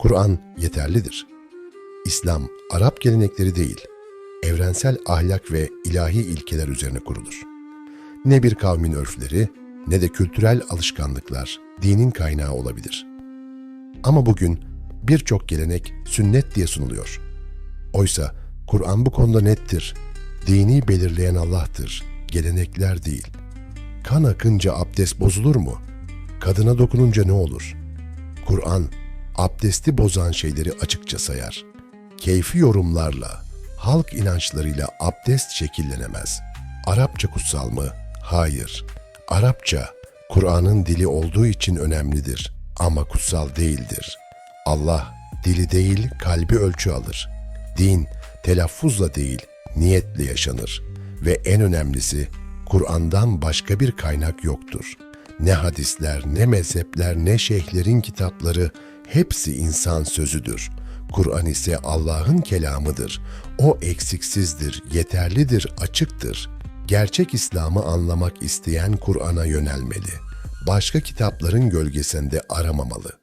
Kur'an yeterlidir. İslam, Arap gelenekleri değil, evrensel ahlak ve ilahi ilkeler üzerine kurulur. Ne bir kavmin örfleri ne de kültürel alışkanlıklar dinin kaynağı olabilir. Ama bugün birçok gelenek sünnet diye sunuluyor. Oysa Kur'an bu konuda nettir. Dini belirleyen Allah'tır, gelenekler değil. Kan akınca abdest bozulur mu? Kadına dokununca ne olur? Kur'an abdesti bozan şeyleri açıkça sayar. Keyfi yorumlarla, halk inançlarıyla abdest şekillenemez. Arapça kutsal mı? Hayır. Arapça, Kur'an'ın dili olduğu için önemlidir ama kutsal değildir. Allah, dili değil kalbi ölçü alır. Din, telaffuzla değil, niyetle yaşanır. Ve en önemlisi, Kur'an'dan başka bir kaynak yoktur. Ne hadisler, ne mezhepler, ne şeyhlerin kitapları hepsi insan sözüdür. Kur'an ise Allah'ın kelamıdır. O eksiksizdir, yeterlidir, açıktır. Gerçek İslam'ı anlamak isteyen Kur'an'a yönelmeli. Başka kitapların gölgesinde aramamalı.